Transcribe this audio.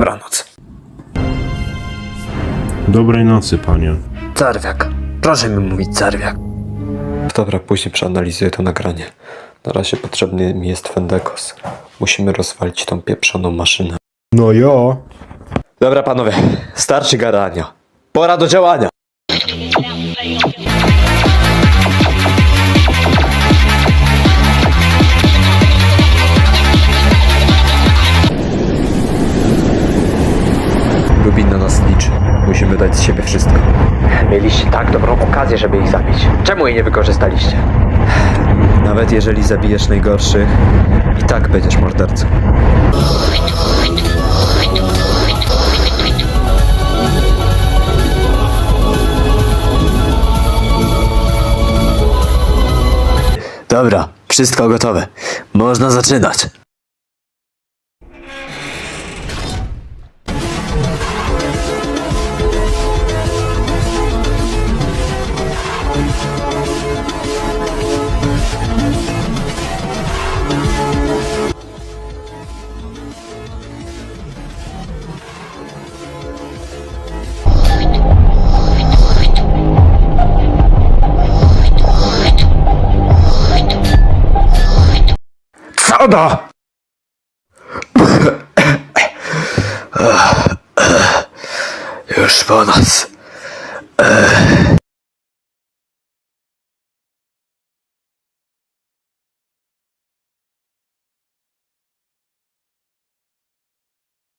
Dobranoc. Dobrej nocy, panie. Czarwiak. Proszę mi mówić czarwiak. Dobra, później przeanalizuję to nagranie. Na razie potrzebny mi jest Fendekos. Musimy rozwalić tą pieprzoną maszynę. No jo. Dobra panowie, starczy gadania. Pora do działania. Liczy. Musimy dać z siebie wszystko. Mieliście tak dobrą okazję, żeby ich zabić. Czemu jej nie wykorzystaliście? Nawet jeżeli zabijesz najgorszych, i tak będziesz mordercą. Dobra, wszystko gotowe. Można zaczynać. Co da? Już po nas.